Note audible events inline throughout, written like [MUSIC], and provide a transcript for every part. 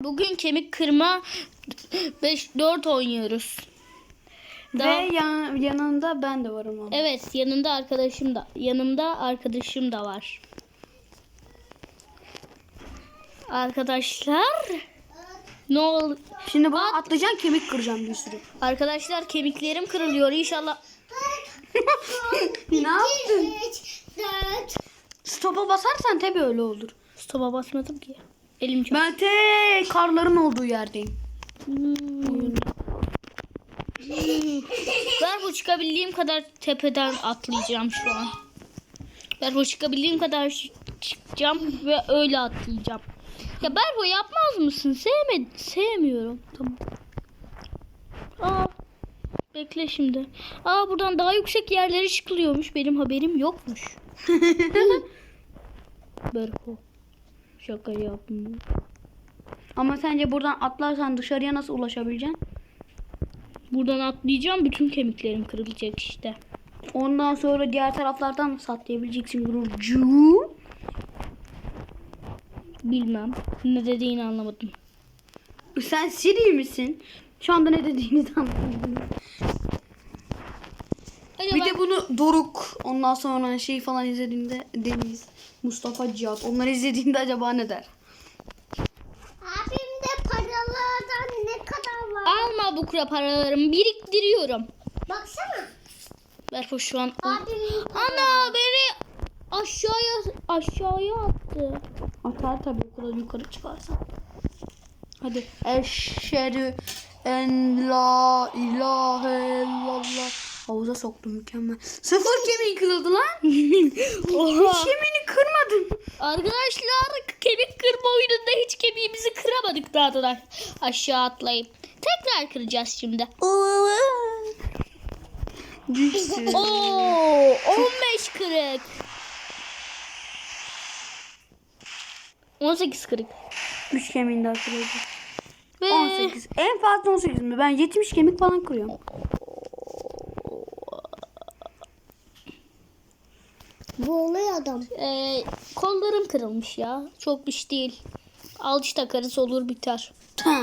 Bugün kemik kırma 5 4 oynuyoruz. Daha- Ve yan, yanında ben de varım ama. Evet, yanında arkadaşım da yanımda arkadaşım da var. Arkadaşlar ne ol Şimdi bana atlayacaksın kemik kıracağım bir sürü. Arkadaşlar kemiklerim kırılıyor. İnşallah [LAUGHS] ne yaptın? Stopa basarsan tabii öyle olur. stopa basmadım ki. Elim çok. Ben te karların olduğu yerdeyim. Hmm. Ben bu çıkabildiğim kadar tepeden atlayacağım şu an. Ben bu çıkabildiğim kadar çıkacağım ve öyle atlayacağım. Ya Berbo yapmaz mısın? Sevme sevmiyorum. Tamam. Aa, bekle şimdi. Aa buradan daha yüksek yerlere çıkılıyormuş. Benim haberim yokmuş. [LAUGHS] Berbo. Şaka yapma. Ama sence buradan atlarsan dışarıya nasıl ulaşabileceksin? Buradan atlayacağım. Bütün kemiklerim kırılacak işte. Ondan sonra diğer taraflardan nasıl atlayabileceksin Gururcu? Bilmem. Ne dediğini anlamadım. Sen Siri misin? Şu anda ne dediğini de anlamadım. Bir de bunu Doruk ondan sonra şey falan izlediğinde Deniz, Mustafa Cihat onları izlediğinde acaba ne der? Abimde paralardan ne kadar var? alma bu kura paralarımı biriktiriyorum. Baksana. Berfo şu an Abim Ana beni aşağıya aşağıya attı. Atar tabii o kadar yukarı çıkarsan. Hadi. Eşhedü en la ilahe illallah. Havuza soktum mükemmel. Sıfır kemiği kırıldı lan. [LAUGHS] Oha. Hiç kemiğini kırmadın. Arkadaşlar kemik kırma oyununda hiç kemiğimizi kıramadık daha da aşağı atlayıp. Tekrar kıracağız şimdi. Oo 15 kırık. 18 kırık. Üç kemiğini daha kırıldı. Ve 18. En fazla 18 mi? Ben 70 kemik falan kırıyorum. Boğuluyor adam. Ee, kollarım kırılmış ya. Çok bir şey değil. Alçı takarız olur biter. Ha.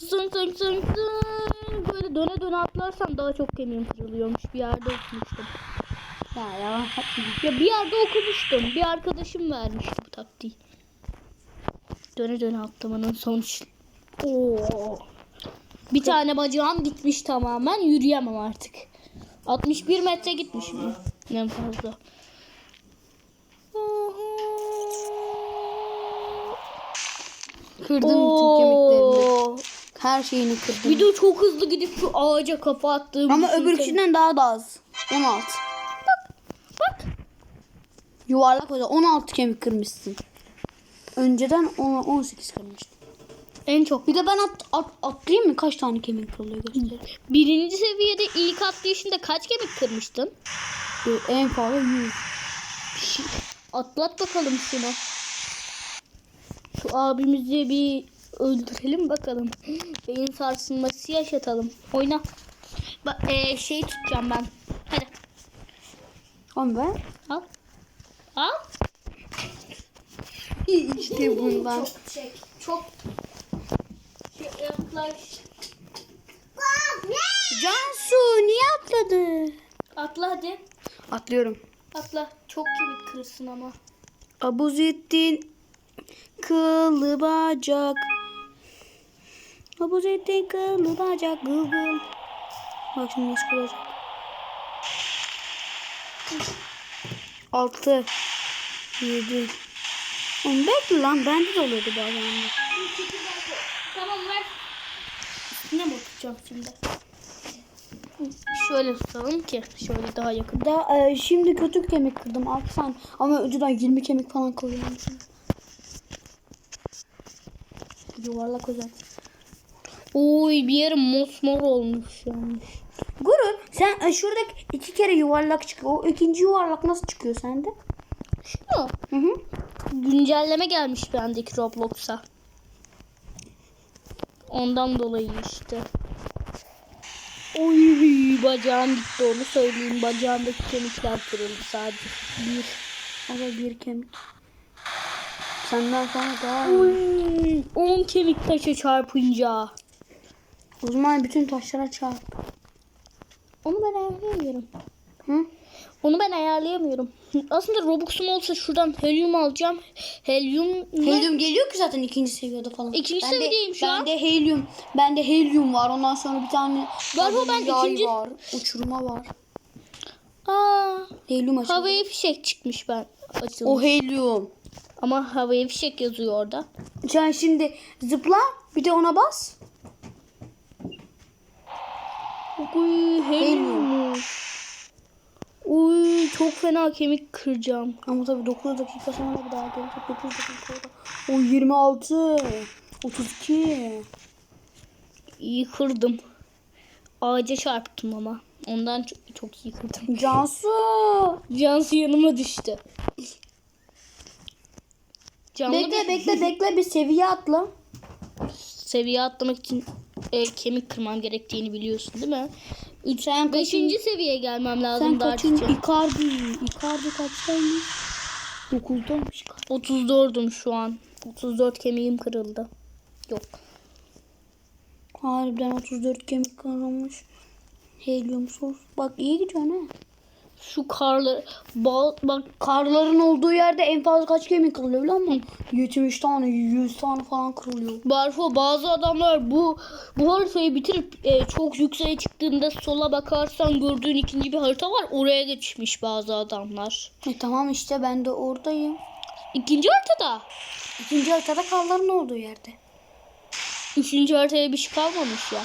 Zın zın zın zın. Böyle döne döne atlarsam daha çok kemiğim kırılıyormuş. Bir yerde okumuştum. Ya ya. Ya bir yerde okumuştum. Bir arkadaşım vermişti bu taktiği. Döne döne atlamanın sonuç. Oo. Bir tane bacağım gitmiş tamamen. Yürüyemem artık. 61 metre gitmişim. En fazla. Kırdım bütün kemiklerini. Oo. Her şeyini kırdım. Bir de çok hızlı gidip şu ağaca kafa attığım. Ama bütün öbürküsünden daha da az. 16. Bak. Yuvarlak o da 16 kemik kırmışsın. Önceden 10, 18 kırmıştım. En çok. Bir de ben at, at, atlayayım mı? Kaç tane kemik kırılıyor göstereyim. Birinci seviyede ilk atlayışında kaç kemik kırmıştın? En fazla 100. Atlat bakalım şunu. Şu abimizi bir öldürelim bakalım. Beyin sarsılması yaşatalım. Oyna. Bak eee, şey tutacağım ben. Hadi Ama ben al. Al. işte bundan. Çok çek. Çok. Şey, yaklaş. Cansu niye atladı? Atla hadi. Atlıyorum. Atla. Çok kemik kırsın ama. Abuzettin kıllı bacak. Abuzettin kıllı bacak Google. Bak şimdi nasıl kılacak. Altı. Yedi. Oğlum bekle lan bende de oluyordu bazen. Tamam ver. Üstüne mi oturacağım şimdi? Şöyle tutalım ki şöyle daha yakın. Daha e, şimdi kötü kemik kırdım. Altı tane. Ama önceden 20 kemik falan koyuyorum. Yuvarlak özel. Oy bir yerim mosmor olmuş yanlış. Guru sen e, şuradaki iki kere yuvarlak çıkıyor. O ikinci yuvarlak nasıl çıkıyor sende? Şu mu? Hı hı. Güncelleme gelmiş bendeki Roblox'a. Ondan dolayı işte. Oy bacağım gitti onu söyleyeyim. Bacağımdaki kemikler kırıldı sadece. Bir. Da bir kemik. Senden sonra daha iyi. Oy. 10 kemik taşı çarpınca. O zaman bütün taşlara çarp. Onu ben ayarlayamıyorum. Hı? Onu ben ayarlayamıyorum. Aslında Robux'um olsa şuradan helyum alacağım. Helyum Helyum geliyor ki zaten ikinci seviyede falan. İkinci Bende- seviyedeyim şu an. Bende helyum. Bende helyum var. Ondan sonra bir tane Var mı? Ben ikinci- var. Uçurma var. Aa, Helyum açıldı. havaya fişek çıkmış ben açılmış. O helyum. Ama havaya fişek yazıyor orada. Sen şimdi zıpla bir de ona bas. Uy, helyum. Uy, çok fena kemik kıracağım. Ama tabii 9 dakika sonra bir daha gelecek. 9 dakika sonra. O 26. 32. İyi kırdım. Ağaca çarptım ama. Ondan çok, çok iyi kırdım. [LAUGHS] Cansu. Cansu yanıma düştü. Canlı Bekle bir bekle bekle bir seviye atla. seviye atlamak için e, kemik kırmam gerektiğini biliyorsun değil mi? Üç, Sen beşinci seviyeye gelmem lazım Sen daha kaçın? için. Icardi. Icardi kaçtaymış? 9'daymış. 34'üm şu an. 34 kemiğim kırıldı. Yok. Harbiden 34 kemik kırılmış. Helyum sos. Bak iyi gidiyor ha. Şu bal, bak Karların olduğu yerde en fazla kaç kemik kırılıyor biliyor musun? 70 tane, 100 tane falan kırılıyor. Barfo bazı adamlar bu bu haritayı bitirip e, çok yükseğe çıktığında sola bakarsan gördüğün ikinci bir harita var. Oraya geçmiş bazı adamlar. E tamam işte ben de oradayım. İkinci haritada. İkinci haritada karların olduğu yerde. Üçüncü haritaya bir şey kalmamış ya.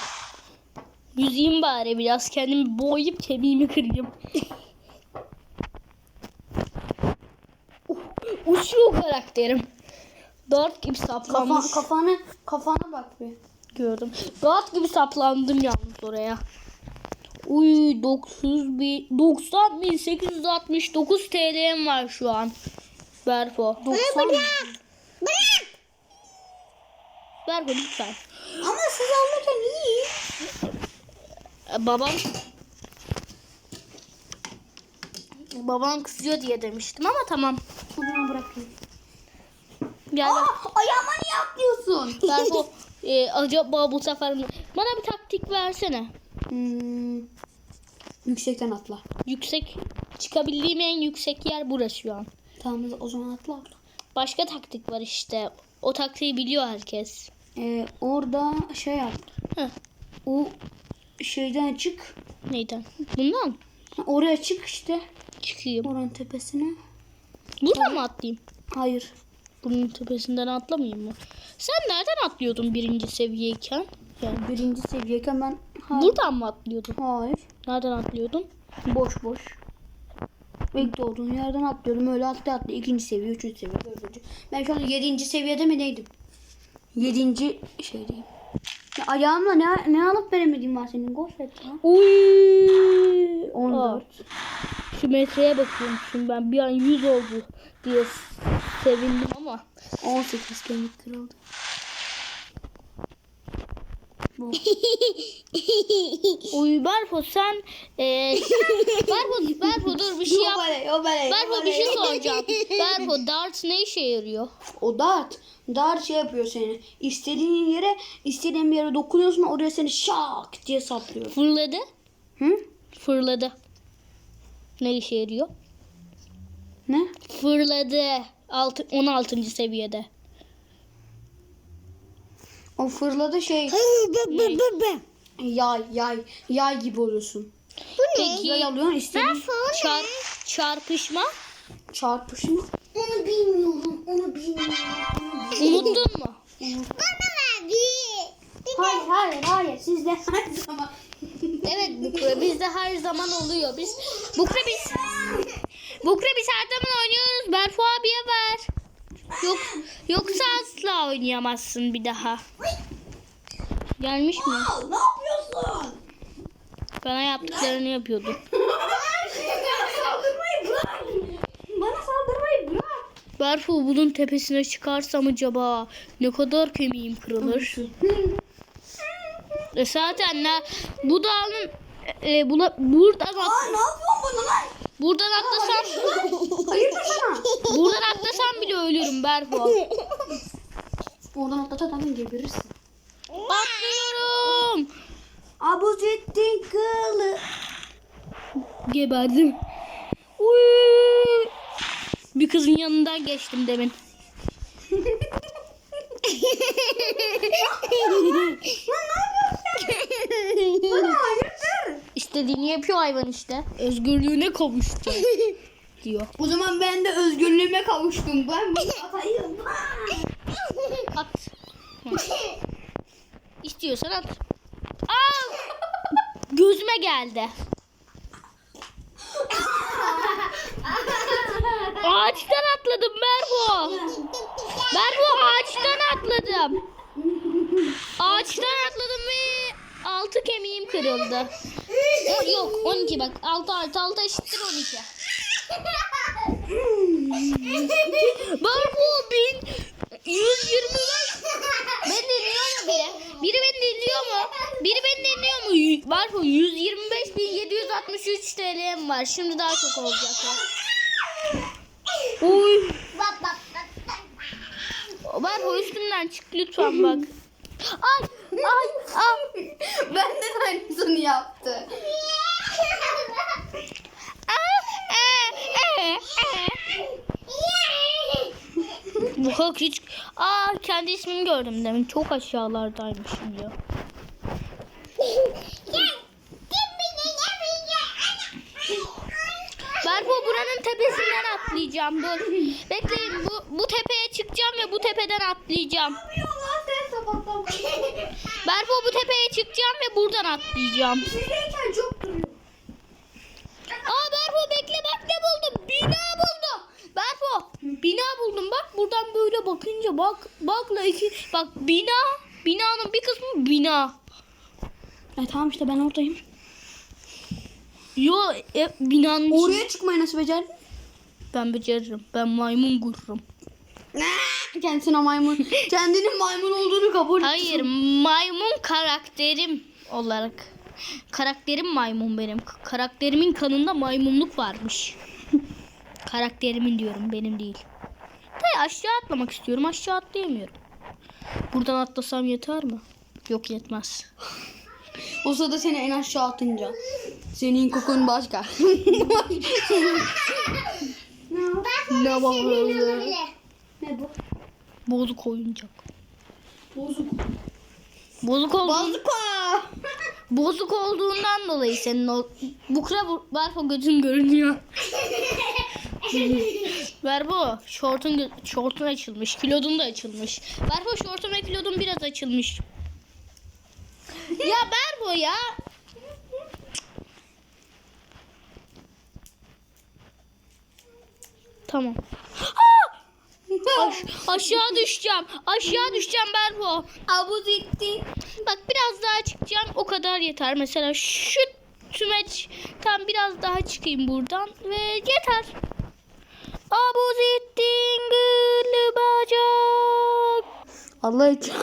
Yüzeyim bari biraz kendimi boyayıp kemiğimi kırayım. [LAUGHS] Uçuyor karakterim. Dart gibi Kafa, saplanmış. kafanı, kafana bak bir. Gördüm. Dart gibi saplandım yalnız oraya. Uy 9 bin, 90 bin 869 TL'm var şu an. Berfo. 90 mı? Berfo lütfen. Ama siz alırken iyi. E, Babam Babam kızıyor diye demiştim ama tamam. Bırakayım. Gel Aa, ayağıma niye atlıyorsun? Berfo [LAUGHS] e, acaba bu sefer mi? Bana bir taktik versene. Hmm, yüksekten atla. Yüksek çıkabildiğim en yüksek yer burası şu an. Tamam o zaman atla orada. Başka taktik var işte. O taktiği biliyor herkes. Ee, orada şey yap. Heh. O şeyden çık. Neyden? Bundan Oraya çık işte. çıkayım. Oranın tepesine. Buradan mı atlayayım? Hayır. Bunun tepesinden atlamayayım mı? Sen nereden atlıyordun birinci seviyeyken? Yani Birinci seviyeyken ben... Hayır. buradan mı atlıyordun? Hayır. Nereden atlıyordun? Boş boş. İlk doğduğun yerden atlıyorum. Öyle atla atla. İkinci seviye, üçüncü seviye, dördüncü. Ben şu an yedinci seviyede mi neydim? Yedinci şeydeyim. Ya ayağımla ne, ne alıp veremediğim var senin. Gofret ya. Uy! 14. Şu metreye bakıyorum şimdi ben bir an 100 oldu diye sevindim ama 18 kemik kırıldı. Bu. [LAUGHS] Uy Berfo sen e, Berfo, Berfo dur bir şey [LAUGHS] yap. Berfo bir şey soracağım. Berfo dart ne işe yarıyor? O dart. Dart şey yapıyor seni. İstediğin yere, istediğin bir yere dokunuyorsun oraya seni şak diye saplıyor. Fırladı. Hı? Fırladı. Ne işe yarıyor? Ne? Fırladı. Altı, 16. seviyede. O fırladı şey. Yay yay yay gibi oluyorsun. Peki Yay alıyorsun istediğin çar, çarpışma çarpışma. Onu bilmiyorum. Onu bilmiyorum. unuttun mu? Bana ver. Hayır hayır hayır sizde her zaman. Evet Bukra bizde her zaman oluyor. Biz Bukra biz Bukra biz her zaman oynuyoruz. Berfu abiye ver. Yok yoksa asla oynayamazsın bir daha. Gelmiş mi? ne yapıyorsun? Bana yaptıklarını yapıyordu. Bana saldırmayı bırak. Berfu bunun tepesine çıkarsam acaba ne kadar kemiğim kırılır? E zaten ne, bu dağın e, bula, buradan at, Aa ne yapıyorsun bunu lan? buradan atlasam Hayırdır sana? buradan atlasam bile ölürüm Berfu. Oradan atlatarsan geberirsin. Atlıyorum. Abuzettin kılı. Geberdim. Uy. Bir kızın yanından geçtim demin. İstediğini yapıyor hayvan işte. Özgürlüğüne kavuştu [LAUGHS] diyor. O zaman ben de özgürlüğüme kavuştum. Ben bunu [LAUGHS] atayım. At. [LAUGHS] İstiyorsan at. Aa! Gözüme geldi. Ağaçtan atladım Mervo. Mervo ağaçtan atladım. Ağaçtan atladım ve altı kemiğim kırıldı. O- Yok 12 [LAUGHS] bak 6 artı 6 eşittir 12. Mervo [LAUGHS] bin 125 ben dinliyor mu biri? Biri beni dinliyor mu? Biri beni dinliyor mu? Y- Var mı? 125.763 TL'm var. Şimdi daha çok olacak. Uy. Bak bak bak. Var? Üstümden çık lütfen bak. Ay ay ay. ben de aynısını yaptı. E. Bak hiç. Aa kendi ismimi gördüm demin. Çok aşağılardaymışım ya. Berpo buranın tepesinden atlayacağım. Dur. Bekleyin bu, bu tepeye çıkacağım ve bu tepeden atlayacağım. Berpo bu tepeye çıkacağım ve buradan atlayacağım. Şuradayken çok duruyor. Aa Berpo bekle bak ne buldum. Bina buldum. Berpo bina buldum bak buradan böyle bakınca bak bakla iki bak bina binanın bir kısmı bina. E tamam işte ben oradayım. Yo e, binanın Oraya çıkmayı nasıl becerdin? ben beceririm. Ben maymun gururum. Kendisine maymun. [LAUGHS] Kendinin maymun olduğunu kabul Hayır maymun karakterim olarak. Karakterim maymun benim. Karakterimin kanında maymunluk varmış. [LAUGHS] Karakterimin diyorum benim değil. Dayı aşağı atlamak istiyorum. Aşağı atlayamıyorum. Buradan atlasam yeter mi? Yok yetmez. [LAUGHS] O sırada seni en aşağı atınca. Senin kokun başka. Ne var öyle? Ne bu? Bozuk oyuncak. Bozuk. Bozuk olduğun, Bazuka. [LAUGHS] bozuk olduğundan dolayı senin o bukra bu- Berfo gözün görünüyor. [LAUGHS] Berfo şortun şortun açılmış, kilodun da açılmış. Berfo şortun ve kilodun biraz açılmış. ya Berfo ya. Tamam. [LAUGHS] Aş- [LAUGHS] aşağı düşeceğim. Aşağı düşeceğim Berfo. Abuzettin. Bak biraz daha çıkacağım. O kadar yeter. Mesela şu tümeç tam biraz daha çıkayım buradan ve yeter. Abuzettin gülü bacak. Allah için. [LAUGHS]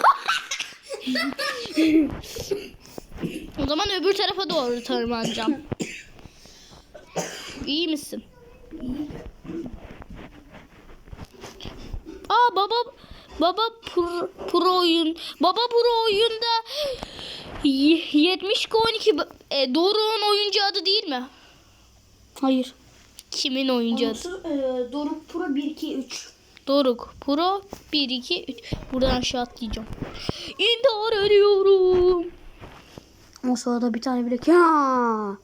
O zaman öbür tarafa doğru tırmanacağım. İyi misin? Aa baba baba pro, pro oyun baba pro oyunda y- 70 12 e, Doruk'un oyuncu adı değil mi? Hayır. Kimin oyuncu adı? e, Doruk Pro 1 2 3. Doruk Pro 1 2 3 buradan aşağı atlayacağım. İntihar ediyorum. O sırada bir tane bile ya.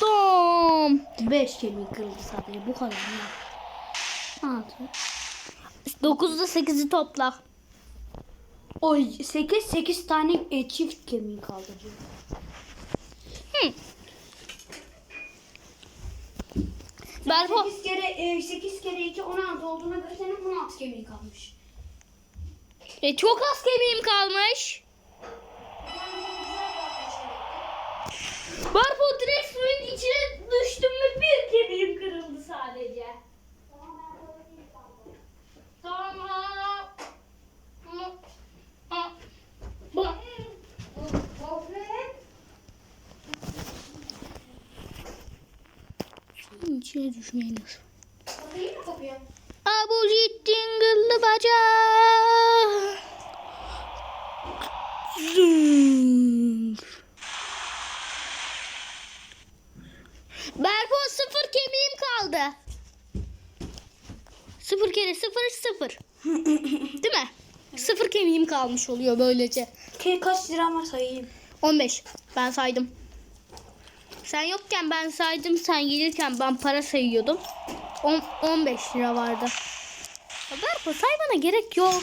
Tamam. 5 kemiği kırıldı sadece bu kadar. Altı. 9'da 8'i topla. O 8 8 tane e, çift kemiği kaldı. Hı. Berfo 8 kere 8 kere 2 16 olduğuna göre senin 16 kemiği kalmış. e, çok az kemiğim kalmış. Direkt suyun içine düştüm ve bir kemiğim kırıldı sadece. Tamam. Bak. Kapıyor? Abu Jittin gıllı baca. Zın. Berko sıfır kemiğim kaldı. Sıfır kere sıfır sıfır. [LAUGHS] Değil mi? Sıfır kemiğim kalmış oluyor böylece. Kaç liram var sayayım. 15. Ben saydım. Sen yokken ben saydım. Sen gelirken ben para sayıyordum. On, 15 lira vardı. Ya Berko saymana gerek yok.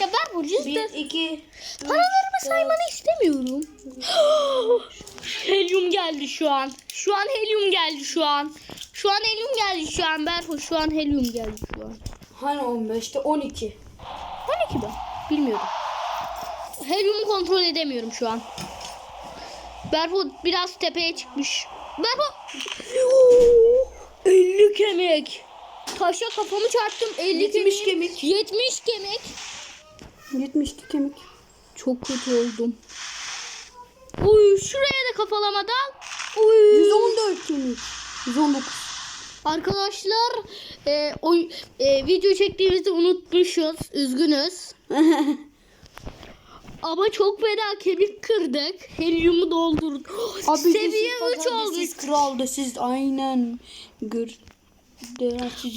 Ya Berko cidden. 1, 2, Paralarımı saymanı istemiyorum. [GASPS] helyum geldi şu an. Şu an helyum geldi şu an. Şu an helyum geldi şu an Berko. Şu an helyum geldi şu an. Hani 15'te 12. 12 mi? Bilmiyorum. Helyumu kontrol edemiyorum şu an. Berko biraz tepeye çıkmış. Berko 50 kemik. Taşa kafamı çarptım 50 70 kemik. kemik. 70 kemik. 72 kemik. Çok kötü oldum. Uy şuraya da kafalamadan. Uy. 114 kemik. 119. Arkadaşlar e, o, e, video çektiğimizi unutmuşuz. Üzgünüz. [LAUGHS] Ama çok fena kemik kırdık. Helyumu doldurduk. [GASPS] Seviye 3 olmuş. Siz kraldı siz aynen. Gör.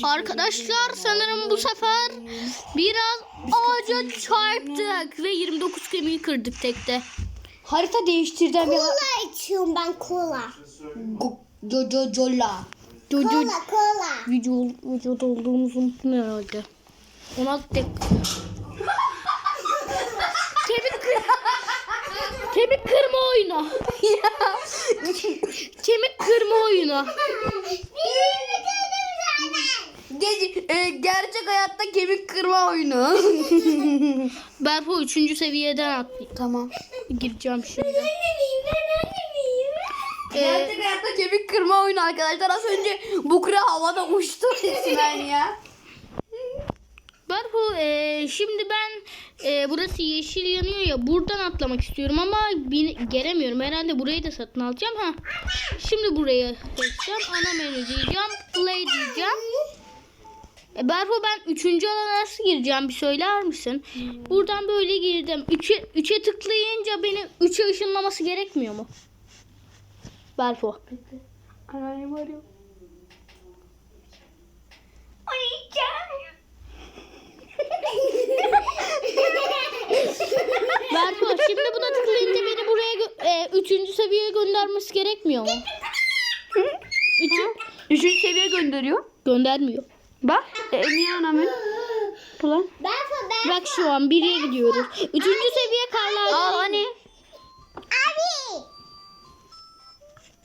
Arkadaşlar sanırım bu sefer biraz ağaca çarptık ve 29 kemiği kırdık tekte. Harita değiştirden bir Kola içiyorum ben kola. Jojo. Çocuğu Kola kola. video, videoda olduğumuzu unuttum herhalde. Ona tek... kemik kır... Kemik kırma oyunu. [LAUGHS] Kemik kırma oyunu. Ge- e, gerçek hayatta kemik kırma oyunu. [LAUGHS] Berfo 3. seviyeden atlayayım. tamam. Gireceğim şimdi. Ee, Gerçek hayatta kemik kırma oyunu arkadaşlar. Az önce Bukra havada uçtu resmen ya. Berfo e, şimdi ben e, burası yeşil yanıyor ya buradan atlamak istiyorum ama bin, gelemiyorum. Herhalde burayı da satın alacağım. ha. Şimdi buraya geçeceğim. Ana menü diyeceğim. Play diyeceğim. E, Berfo ben 3. alana nasıl gireceğim bir söyler misin? Buradan böyle girdim. 3'e 3'e tıklayınca beni 3'e ışınlaması gerekmiyor mu? Berfo. Anneannem arıyor. Berfo şimdi buna tıklayınca beni buraya gö- e, üçüncü seviyeye göndermesi gerekmiyor mu? Üçün, Üçüncü seviye gönderiyor. göndermiyor. Bak. E, niye anamın? Ulan. Ben ben. Bak şu an biriye gidiyoruz. Üçüncü seviye karlar. Aa hani. Abi.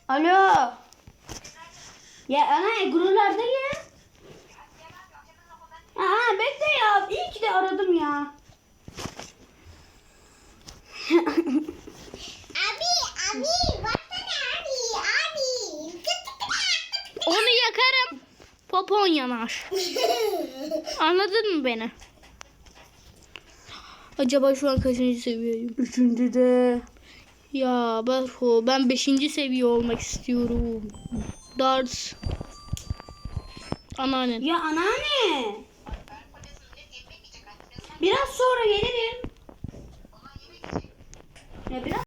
Alo. Ya ana Egru'larda ya. Aa bekle ya. İyi ki de aradım ya. Abi abi baksana abi abi. Onu yakarım. Yanar. Anladın mı beni? Acaba şu an kaçıncı seviyeyim? Üçüncü de. Ya Berfo ben beşinci seviye olmak istiyorum. Dars. Anneanne. Ya anneanne. Biraz sonra gelirim. Ya biraz